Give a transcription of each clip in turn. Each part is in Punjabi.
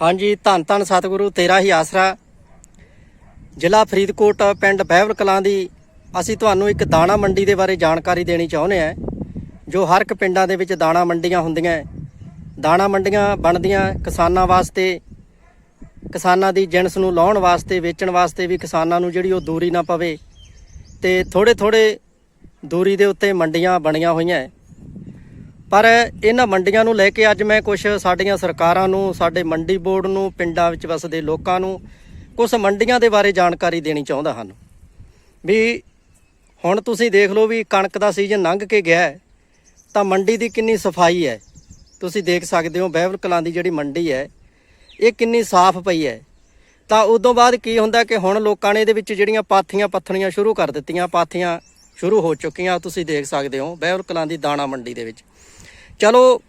ਹਾਂਜੀ, ਧੰਨ ਧੰਨ ਸਤਿਗੁਰੂ, ਤੇਰਾ ਹੀ ਆਸਰਾ ਜ਼ਿਲ੍ਹਾ ਫਰੀਦਕੋਟ ਪਿੰਡ ਬਹਿਵਲ ਕਲਾਂ ਦੀ ਅਸੀਂ ਤੁਹਾਨੂੰ ਇੱਕ ਦਾਣਾ ਮੰਡੀ ਦੇ ਬਾਰੇ ਜਾਣਕਾਰੀ ਦੇਣੀ ਚਾਹੁੰਦੇ ਹਾਂ, ਜੋ ਹਰ ਇੱਕ ਪਿੰਡਾਂ ਦੇ ਵਿੱਚ ਦਾਣਾ ਮੰਡੀਆਂ ਹੁੰਦੀਆਂ ਹੈ। ਦਾਣਾ ਮੰਡੀਆਂ ਬਣਦੀਆਂ ਕਿਸਾਨਾਂ ਵਾਸਤੇ, ਕਿਸਾਨਾਂ ਦੀ ਜਿਣਸ ਨੂੰ ਲਾਉਣ ਵਾਸਤੇ, ਵੇਚਣ ਵਾਸਤੇ ਵੀ ਕਿਸਾਨਾਂ ਨੂੰ ਜਿਹੜੀ ਉਹ ਦੂਰੀ ਨਾ ਪਵੇ ਤੇ ਥੋੜੇ ਥੋੜੇ ਦੂਰੀ ਦੇ ਉੱਤੇ ਮੰਡੀਆਂ ਬਣੀਆਂ ਹੋਈਆਂ ਹੈ। ਪਰ ਇਹਨਾਂ ਮੰਡੀਆਂ ਨੂੰ ਲੈ ਕੇ ਅੱਜ ਮੈਂ ਕੁਝ ਸਾਡੀਆਂ ਸਰਕਾਰਾਂ ਨੂੰ, ਸਾਡੇ ਮੰਡੀ ਬੋਰਡ ਨੂੰ, ਪਿੰਡਾਂ ਵਿੱਚ ਵਸਦੇ ਲੋਕਾਂ ਨੂੰ ਕੁਝ ਮੰਡੀਆਂ ਦੇ ਬਾਰੇ ਜਾਣਕਾਰੀ ਦੇਣੀ ਚਾਹੁੰਦਾ ਹਾਂ। ਵੀ ਹੁਣ ਤੁਸੀਂ ਦੇਖ ਲਓ ਵੀ ਕਣਕ ਦਾ ਸੀਜ਼ਨ ਲੰਘ ਕੇ ਗਿਆ ਤਾਂ ਮੰਡੀ ਦੀ ਕਿੰਨੀ ਸਫ਼ਾਈ ਹੈ। ਤੁਸੀਂ ਦੇਖ ਸਕਦੇ ਹੋ ਬਹਿਬਲ ਕਲਾਂ ਦੀ ਜਿਹੜੀ ਮੰਡੀ ਹੈ, ਇਹ ਕਿੰਨੀ ਸਾਫ਼ ਪਈ ਹੈ। ਤਾਂ ਉਦੋਂ ਬਾਅਦ ਕੀ ਹੁੰਦਾ ਕਿ ਹੁਣ ਲੋਕਾਂ ਨੇ ਇਹਦੇ ਵਿੱਚ ਜਿਹੜੀਆਂ ਪਾਥੀਆਂ ਪੱਥਣੀਆਂ ਸ਼ੁਰੂ ਕਰ ਦਿੱਤੀਆਂ, ਪਾਥੀਆਂ ਸ਼ੁਰੂ ਹੋ ਚੁੱਕੀਆਂ, ਤੁਸੀਂ ਦੇਖ ਸਕਦੇ ਹੋ ਬਹਿਬਲ ਕਲਾਂ ਦੀ ਦਾਣਾ ਮੰਡੀ ਦੇ ਵਿੱਚ। ਚਲੋ,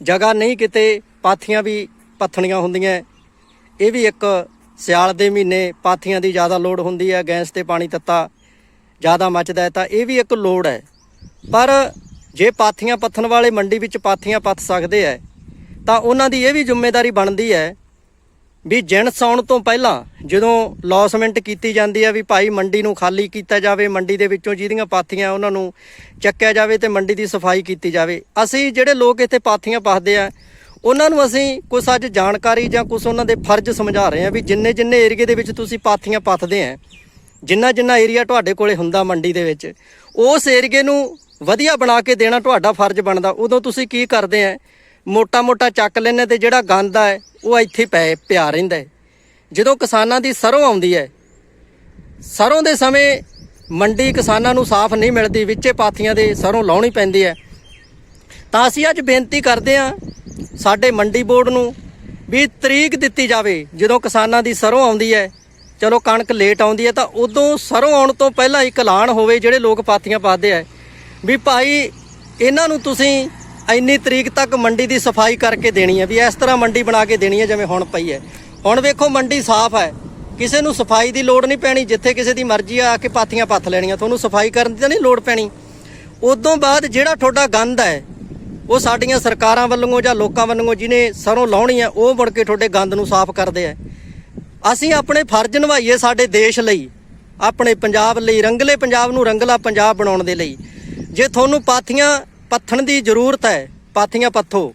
ਜਗ੍ਹਾ ਨਹੀਂ ਕਿਤੇ ਪਾਥੀਆਂ ਵੀ ਪੱਥਣੀਆਂ ਹੁੰਦੀਆਂ। ਇਹ ਵੀ ਇੱਕ ਸਿਆਲ ਦੇ ਮਹੀਨੇ ਪਾਥੀਆਂ ਦੀ ਜ਼ਿਆਦਾ ਲੋੜ ਹੁੰਦੀ ਹੈ, ਗੈਸ ਤੇ ਪਾਣੀ ਤੱਤਾ ਜ਼ਿਆਦਾ ਮੱਚਦਾ ਤਾਂ ਇਹ ਵੀ ਇੱਕ ਲੋੜ ਹੈ। ਪਰ ਜੇ ਪਾਥੀਆਂ ਪੱਥਣ ਵਾਲੇ ਮੰਡੀ ਵਿੱਚ ਪਾਥੀਆਂ ਪੱਥ ਸਕਦੇ ਹੈ, ਤਾਂ ਉਹਨਾਂ ਦੀ ਇਹ ਵੀ ਜ਼ਿੰਮੇਵਾਰੀ ਬਣਦੀ ਹੈ ਵੀ ਜਿਣਸ ਆਉਣ ਤੋਂ ਪਹਿਲਾਂ ਜਦੋਂ ਲੌਸਮੈਂਟ ਕੀਤੀ ਜਾਂਦੀ ਹੈ ਵੀ ਭਾਈ ਮੰਡੀ ਨੂੰ ਖਾਲੀ ਕੀਤਾ ਜਾਵੇ, ਮੰਡੀ ਦੇ ਵਿੱਚੋਂ ਜਿਹਦੀਆਂ ਪਾਥੀਆਂ ਉਹਨਾਂ ਨੂੰ ਚੱਕਿਆ ਜਾਵੇ ਤੇ ਮੰਡੀ ਦੀ ਸਫ਼ਾਈ ਕੀਤੀ ਜਾਵੇ, ਅਸੀਂ ਜਿਹੜੇ ਲੋਕ ਇੱਥੇ ਪਾਥੀਆਂ ਪਾਥਦੇ ਆ, ਉਹਨਾਂ ਨੂੰ ਅਸੀਂ ਕੁਝ ਅੱਜ ਜਾਣਕਾਰੀ ਜਾਂ ਕੁਝ ਉਹਨਾਂ ਦੇ ਫਰਜ਼ ਸਮਝਾ ਰਹੇ ਆ ਵੀ ਜਿੰਨੇ ਜਿੰਨੇ ਏਰੀਏ ਦੇ ਵਿੱਚ ਤੁਸੀਂ ਪਾਥੀਆਂ ਪਾਥਦੇ ਆ, ਜਿੰਨਾ ਜਿੰਨਾ ਏਰੀਆ ਤੁਹਾਡੇ ਕੋਲੇ ਹੁੰਦਾ ਮੰਡੀ ਦੇ ਵਿੱਚ, ਉਸ ਏਰੀਏ ਨੂੰ ਵਧੀਆ ਬਣਾ ਕੇ ਦੇਣਾ ਤੁਹਾਡਾ ਫਰਜ਼ ਬਣਦਾ, ਉਦੋਂ ਤੁਸੀਂ ਕੀ ਕਰਦੇ ਆ ਮੋਟਾ ਮੋਟਾ ਚੱਕ ਲੈਣੇ ਤੇ ਜਿਹੜਾ ਗੰਦ ਹੈ ਉਹ ਇੱਥੇ ਪੈ, ਪਿਆ ਰਹਿੰਦਾ ਹੈ। ਜਦੋਂ ਕਿਸਾਨਾਂ ਦੀ ਸਰੋਂ ਆਉਂਦੀ ਹੈ, ਸਰੋਂ ਦੇ ਸਮੇਂ ਮੰਡੀ ਕਿਸਾਨਾਂ ਨੂੰ ਸਾਫ਼ ਨਹੀਂ ਮਿਲਦੀ, ਵਿੱਚੇ ਪਾਥੀਆਂ ਦੇ ਸਰੋਂ ਲਾਉਣੀ ਪੈਂਦੀ ਹੈ। ਤਾਂ ਅਸੀਂ ਅੱਜ ਬੇਨਤੀ ਕਰਦੇ ਹਾਂ, ਸਾਡੇ ਮੰਡੀ ਬੋਰਡ ਨੂੰ ਵੀ ਤਰੀਕ ਦਿੱਤੀ ਜਾਵੇ, ਜਦੋਂ ਕਿਸਾਨਾਂ ਦੀ ਸਰੋਂ ਆਉਂਦੀ ਹੈ, ਚਲੋ ਕਣਕ ਲੇਟ ਆਉਂਦੀ ਹੈ, ਤਾਂ ਉਦੋਂ ਸਰੋਂ ਆਉਣ ਤੋਂ ਪਹਿਲਾਂ ਇੱਕ ਐਲਾਨ ਹੋਵੇ, ਜਿਹੜੇ ਲੋਕ ਪਾਥੀਆਂ ਪਾਦੇ ਆ। ਵੀ ਭਾਈ, ਇਹਨਾਂ ਨੂੰ ਤੁਸੀਂ ਇੰਨੀ ਤਰੀਕ ਤੱਕ ਮੰਡੀ ਦੀ ਸਫ਼ਾਈ ਕਰਕੇ ਦੇਣੀ ਹੈ ਵੀ ਇਸ ਤਰ੍ਹਾਂ ਮੰਡੀ ਬਣਾ ਕੇ ਦੇਣੀ ਹੈ ਜਿਵੇਂ ਹੁਣ ਪਈ ਹੈ। ਹੁਣ ਵੇਖੋ ਮੰਡੀ ਸਾਫ਼ ਹੈ। ਕਿਸੇ ਨੂੰ ਸਫ਼ਾਈ ਦੀ ਲੋੜ ਨਹੀਂ ਪੈਣੀ, ਜਿੱਥੇ ਕਿਸੇ ਦੀ ਮਰਜ਼ੀ ਆ ਕੇ ਪਾਥੀਆਂ ਪੱਥ ਲੈਣੀਆਂ। ਤੁਹਾਨੂੰ ਸਫ਼ਾਈ ਕਰਨ ਦੀ ਤਾਂ ਨਹੀਂ ਲੋੜ ਪੈਣੀ। ਉਦੋਂ ਬਾਅਦ ਜਿਹੜਾ ਤੁਹਾਡਾ ਗੰਦ ਹੈ, ਉਹ ਸਾਡੀਆਂ ਸਰਕਾਰਾਂ ਵੱਲੋਂ ਜਾਂ ਲੋਕਾਂ ਵੱਲੋਂ ਜਿਹਨੇ ਸਰੋਂ ਲਾਉਣੀ ਹੈ, ਉਹ ਮੁੜ ਕੇ ਤੁਹਾਡੇ ਗੰਦ ਨੂੰ ਸਾਫ਼ ਕਰਦੇ ਆ ਅਸੀਂ ਆਪਣੇ ਫਰਜ਼ ਨਿਭਾਈਏ ਸਾਡੇ ਦੇਸ਼ ਲਈ, ਆਪਣੇ ਪੰਜਾਬ ਲਈ, ਰੰਗਲੇ ਪੰਜਾਬ ਨੂੰ ਰੰਗਲਾ ਪੰਜਾਬ ਬਣਾਉਣ ਦੇ ਲਈ। ਜੇ ਤੁਹਾਨੂੰ ਪਾਥੀਆਂ ਪੱਥਣ ਦੀ ਜ਼ਰੂਰਤ ਹੈ, ਪਾਥੀਆਂ ਪੱਥੋ।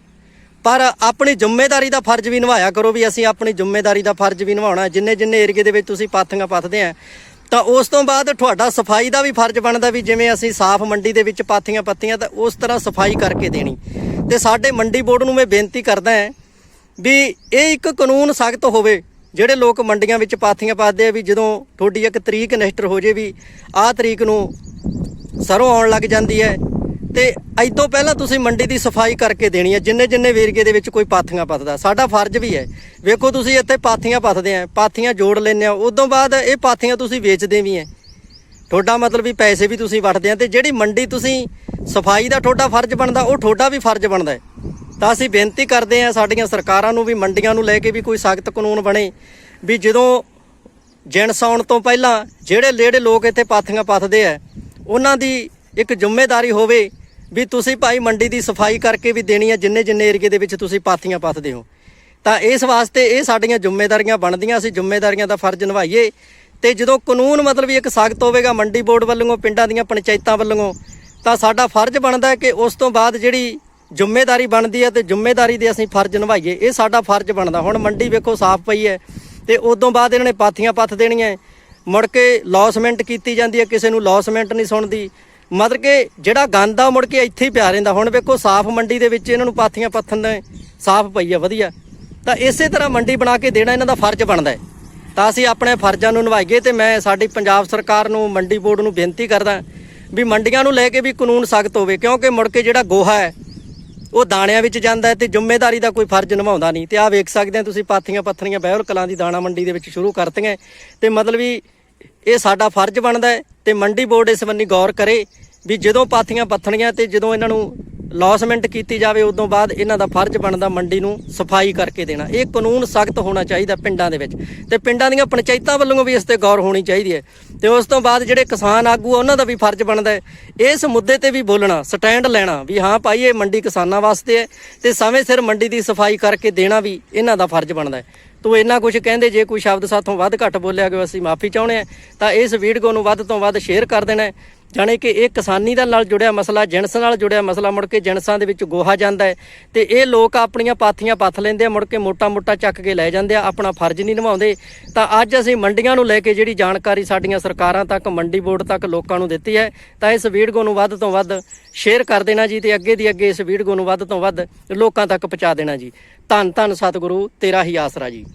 ਪਰ ਆਪਣੀ ਜ਼ਿੰਮੇਵਾਰੀ ਦਾ ਫਰਜ਼ ਵੀ ਨਿਭਾਇਆ ਕਰੋ ਵੀ ਅਸੀਂ ਆਪਣੀ ਜ਼ਿੰਮੇਵਾਰੀ ਦਾ ਫਰਜ਼ ਵੀ ਨਿਭਾਉਣਾ ਜਿੰਨੇ ਜਿੰਨੇ ਏਰੀਏ ਦੇ ਵਿੱਚ ਤੁਸੀਂ ਪਾਥੀਆਂ ਪੱਥਦੇ ਆ, ਤਾਂ ਉਸ ਤੋਂ ਬਾਅਦ ਤੁਹਾਡਾ ਸਫ਼ਾਈ ਦਾ ਵੀ ਫਰਜ਼ ਬਣਦਾ ਵੀ ਜਿਵੇਂ ਅਸੀਂ ਸਾਫ਼ ਮੰਡੀ ਦੇ ਵਿੱਚ ਪਾਥੀਆਂ ਪੱਤੀਆਂ ਤਾਂ ਉਸ ਤਰ੍ਹਾਂ ਸਫ਼ਾਈ ਕਰਕੇ ਦੇਣੀ। ਤੇ ਸਾਡੇ ਮੰਡੀ ਬੋਰਡ ਨੂੰ ਮੈਂ ਬੇਨਤੀ ਕਰਦਾ ਹਾਂ ਵੀ ਇਹ ਇੱਕ ਕਾਨੂੰਨ ਸਖਤ ਹੋਵੇ, ਜਿਹੜੇ ਲੋਕ ਮੰਡੀਆਂ ਵਿੱਚ ਪਾਥੀਆਂ ਪਾਦੇ ਆ ਵੀ ਜਦੋਂ ਤੁਹਾਡੀ ਇੱਕ ਤਰੀਕ ਨਿਸ਼ਟਰ ਹੋ ਜੇ ਵੀ ਆਹ ਤਰੀਕ ਨੂੰ ਸਰੋਂ ਆਉਣ ਲੱਗ ਜਾਂਦੀ ਹੈ ਤੇ ਐਦੋਂ ਪਹਿਲਾਂ ਤੁਸੀਂ ਮੰਡੀ ਦੀ ਸਫ਼ਾਈ ਕਰਕੇ ਦੇਣੀ ਹੈ। ਜਿੰਨੇ ਜਿੰਨੇ ਵੇਰਗੇ ਦੇ ਵਿੱਚ ਕੋਈ ਪਾਥੀਆਂ ਪੱਥਦਾ, ਸਾਡਾ ਫਰਜ਼ ਵੀ ਹੈ। ਵੇਖੋ ਤੁਸੀਂ ਇੱਥੇ ਪਾਥੀਆਂ ਪੱਥਦੇ ਆ, ਪਾਥੀਆਂ ਜੋੜ ਲੈਂਦੇ ਆ। ਉਦੋਂ ਬਾਅਦ ਇਹ ਪਾਥੀਆਂ ਤੁਸੀਂ ਵੇਚਦੇ ਵੀ ਆ ਤੁਹਾਡਾ ਮਤਲਬ ਵੀ ਪੈਸੇ ਵੀ ਤੁਸੀਂ ਵਟਦੇ ਆ ਤੇ ਜਿਹੜੀ ਮੰਡੀ ਤੁਸੀਂ ਸਫ਼ਾਈ ਦਾ ਤੁਹਾਡਾ ਫਰਜ਼ ਬਣਦਾ, ਉਹ ਤੁਹਾਡਾ ਵੀ ਫਰਜ਼ ਬਣਦਾ ਤਾਂ ਅਸੀਂ ਬੇਨਤੀ ਕਰਦੇ ਆ ਸਾਡੀਆਂ ਸਰਕਾਰਾਂ ਨੂੰ ਵੀ, ਮੰਡੀਆਂ ਨੂੰ ਲੈ ਕੇ ਵੀ ਕੋਈ ਸਖਤ ਕਾਨੂੰਨ ਬਣੇ ਵੀ ਜਦੋਂ ਜਿਣਸ ਆਉਣ ਤੋਂ ਪਹਿਲਾਂ ਜਿਹੜੇ ਲੇੜੇ ਲੋਕ ਇੱਥੇ ਪਾਥੀਆਂ ਪੱਥਦੇ ਆ, ਉਹਨਾਂ ਦੀ ਇੱਕ ਜ਼ਿੰਮੇਵਾਰੀ ਹੋਵੇ ਵੀ ਤੁਸੀਂ ਭਾਈ ਮੰਡੀ ਦੀ ਸਫ਼ਾਈ ਕਰਕੇ ਵੀ ਦੇਣੀ ਹੈ ਜਿੰਨੇ ਜਿੰਨੇ ਏਰੀਏ ਦੇ ਵਿੱਚ ਤੁਸੀਂ ਪਾਥੀਆਂ ਪੱਥਦੇ ਹੋ। ਤਾਂ ਇਸ ਵਾਸਤੇ ਇਹ ਸਾਡੀਆਂ ਜ਼ਿੰਮੇਵਾਰੀਆਂ ਬਣਦੀਆਂ ਅਸੀਂ ਜ਼ਿੰਮੇਵਾਰੀਆਂ ਦਾ ਫਰਜ਼ ਨਿਭਾਈਏ। ਤੇ ਜਦੋਂ ਕਾਨੂੰਨ ਮਤਲਬ ਵੀ ਇੱਕ ਸਖਤ ਹੋਵੇਗਾ ਮੰਡੀ ਬੋਰਡ ਵੱਲੋਂ, ਪਿੰਡਾਂ ਦੀਆਂ ਪੰਚਾਇਤਾਂ ਵੱਲੋਂ, ਤਾਂ ਸਾਡਾ ਫਰਜ਼ ਬਣਦਾ ਕਿ ਉਸ ਤੋਂ ਬਾਅਦ ਜਿਹੜੀ ਜ਼ਿੰਮੇਵਾਰੀ ਬਣਦੀ ਹੈ ਤੇ ਜ਼ਿੰਮੇਵਾਰੀ ਦੇ ਅਸੀਂ ਫਰਜ਼ ਨਿਭਾਈਏ। ਇਹ ਸਾਡਾ ਫਰਜ਼ ਬਣਦਾ। ਹੁਣ ਮੰਡੀ ਵੇਖੋ ਸਾਫ਼ ਪਈ ਹੈ ਤੇ ਉਦੋਂ ਬਾਅਦ ਇਹਨਾਂ ਨੇ ਪਾਥੀਆਂ ਪੱਥ ਦੇਣੀਆਂ। ਮੁੜ ਕੇ ਲੌਸਮੈਂਟ ਕੀਤੀ ਜਾਂਦੀ ਹੈ। ਕਿਸੇ ਨੂੰ ਲੌਸਮੈਂਟ ਨਹੀਂ ਸੁਣਦੀ। ਮਤਲਬ ਕਿ ਜਿਹੜਾ ਗੰਦ ਆ ਉਹ ਮੁੜ ਕੇ ਇੱਥੇ ਹੀ ਪਿਆ ਰਹਿੰਦਾ। ਹੁਣ ਵੇਖੋ, ਸਾਫ਼ ਮੰਡੀ ਦੇ ਵਿੱਚ ਇਹਨਾਂ ਨੂੰ ਪਾਥੀਆਂ ਪੱਥਣ ਦੇ ਸਾਫ਼ ਪਈ ਆ, ਵਧੀਆ। ਤਾਂ ਇਸੇ ਤਰ੍ਹਾਂ ਮੰਡੀ ਬਣਾ ਕੇ ਦੇਣਾ ਇਹਨਾਂ ਦਾ ਫਰਜ਼ ਬਣਦਾ ਹੈ। ਤਾਂ ਅਸੀਂ ਆਪਣੇ ਫਰਜ਼ਾਂ ਨੂੰ ਨਿਭਾਈਏ ਤੇ ਮੈਂ ਸਾਡੀ ਪੰਜਾਬ ਸਰਕਾਰ ਨੂੰ, ਮੰਡੀ ਬੋਰਡ ਨੂੰ ਬੇਨਤੀ ਕਰਦਾ ਵੀ ਮੰਡੀਆਂ ਨੂੰ ਲੈ ਕੇ ਵੀ ਕਾਨੂੰਨ ਸਖਤ ਹੋਵੇ, ਕਿਉਂਕਿ ਮੁੜ ਕੇ ਜਿਹੜਾ ਗੋਹਾ ਹੈ, ਉਹ ਦਾਣਿਆਂ ਵਿੱਚ ਜਾਂਦਾ ਹੈ ਤੇ ਜ਼ਿੰਮੇਵਾਰੀ ਦਾ ਕੋਈ ਫਰਜ਼ ਨਿਭਾਉਂਦਾ ਨਹੀਂ। ਤੇ ਆਹ ਵੇਖ ਸਕਦੇ ਆ ਤੁਸੀਂ, ਪਾਥੀਆਂ ਪੱਥਰੀਆਂ ਬਹਿਰ ਕਲਾਂ ਦੀ ਦਾਣਾ ਮੰਡੀ ਦੇ ਵਿੱਚ ਸ਼ੁਰੂ ਕਰਤੀਆਂ। ਤੇ ਮਤਲਬ ਵੀ ਇਹ ਸਾਡਾ ਫਰਜ਼ ਬਣਦਾ ਹੈ ਤੇ ਮੰਡੀ ਬੋਰਡ ਇਸ ਬੰਨੀ ਗੌਰ ਕਰੇ ਵੀ ਜਦੋਂ ਪਾਥੀਆਂ ਪੱਥਣੀਆਂ ਤੇ ਜਦੋਂ ਇਹਨਾਂ ਨੂੰ ਲੌਸਮੈਂਟ ਕੀਤੀ ਜਾਵੇ ਉਦੋਂ ਬਾਅਦ ਇਹਨਾਂ ਦਾ ਫਰਜ਼ ਬਣਦਾ ਮੰਡੀ ਨੂੰ ਸਫ਼ਾਈ ਕਰਕੇ ਦੇਣਾ। ਇਹ ਕਾਨੂੰਨ ਸਖਤ ਹੋਣਾ ਚਾਹੀਦਾ ਪਿੰਡਾਂ ਦੇ ਵਿੱਚ। ਤੇ ਪਿੰਡਾਂ ਦੀਆਂ ਪੰਚਾਇਤਾਂ ਵੱਲੋਂ ਵੀ ਇਸ ਤੇ ਗੌਰ ਹੋਣੀ ਚਾਹੀਦੀ ਹੈ। ਤੇ ਉਸ ਤੋਂ ਬਾਅਦ ਜਿਹੜੇ ਕਿਸਾਨ ਆਗੂ ਆ, ਉਹਨਾਂ ਦਾ ਵੀ ਫਰਜ਼ ਬਣਦਾ ਹੈ। ਇਸ ਮੁੱਦੇ ਤੇ ਵੀ ਬੋਲਣਾ ਸਟੈਂਡ ਲੈਣਾ ਵੀ ਹਾਂ ਭਾਈ ਇਹ ਮੰਡੀ ਕਿਸਾਨਾਂ ਵਾਸਤੇ ਹੈ ਤੇ ਸਮੇਂ ਸਿਰ ਮੰਡੀ ਦੀ ਸਫ਼ਾਈ ਕਰਕੇ ਦੇਣਾ ਵੀ ਇਹਨਾਂ ਦਾ ਫਰਜ਼ ਬਣਦਾ ਹੈ। ਤੋ ਇੰਨਾ ਕੁਝ ਕਹਿੰਦੇ, ਜੇ ਕੋਈ ਸ਼ਬਦ ਸਾਥੋਂ ਵੱਧ ਘੱਟ ਬੋਲਿਆ ਗਿਆ, ਅਸੀਂ ਮਾਫੀ ਚਾਹੁੰਦੇ ਹਾਂ। ਤਾਂ ਇਸ ਵੀਡੀਓ ਨੂੰ ਵੱਧ ਤੋਂ ਵੱਧ ਸ਼ੇਅਰ ਕਰ ਦੇਣਾ ਹੈ। ਜਾਣੇ ਕਿ ਇਹ ਕਿਸਾਨੀ ਦਾ ਨਾਲ ਜੁੜਿਆ ਮਸਲਾ ਜਿਣਸ ਨਾਲ ਜੁੜਿਆ ਮਸਲਾ, ਮੁੜ ਕੇ ਜਿਣਸਾਂ ਦੇ ਵਿੱਚ ਗੋਹਾ ਜਾਂਦਾ ਹੈ। ਤੇ ਇਹ ਲੋਕ ਆਪਣੀਆਂ ਪਾਥੀਆਂ ਪੱਥ ਲੈਂਦੇ ਆ, ਮੁੜ ਕੇ ਮੋਟਾ ਮੋਟਾ ਚੱਕ ਕੇ ਲੈ ਜਾਂਦੇ ਆ, ਆਪਣਾ ਫਰਜ਼ ਨਹੀਂ ਨਿਭਾਉਂਦੇ। ਤਾਂ ਅੱਜ ਅਸੀਂ ਮੰਡੀਆਂ ਨੂੰ ਲੈ ਕੇ ਜਿਹੜੀ ਜਾਣਕਾਰੀ ਸਾਡੀਆਂ ਸਰਕਾਰਾਂ ਤੱਕ, ਮੰਡੀ ਬੋਰਡ ਤੱਕ ਲੋਕਾਂ ਨੂੰ ਦਿੱਤੀ ਹੈ, ਤਾਂ ਇਸ ਵੀਡੀਓ ਨੂੰ ਵੱਧ ਤੋਂ ਵੱਧ ਸ਼ੇਅਰ ਕਰ ਦੇਣਾ ਜੀ, ਤੇ ਅੱਗੇ ਦੀ ਅੱਗੇ ਇਸ ਵੀਡੀਓ ਨੂੰ ਵੱਧ ਤੋਂ ਵੱਧ ਲੋਕਾਂ ਤੱਕ ਪਹੁੰਚਾ ਦੇਣਾ ਜੀ। ਧੰਨ ਧੰਨ ਸਤਿਗੁਰੂ ਤੇਰਾ ਹੀ ਆਸਰਾ ਜੀ।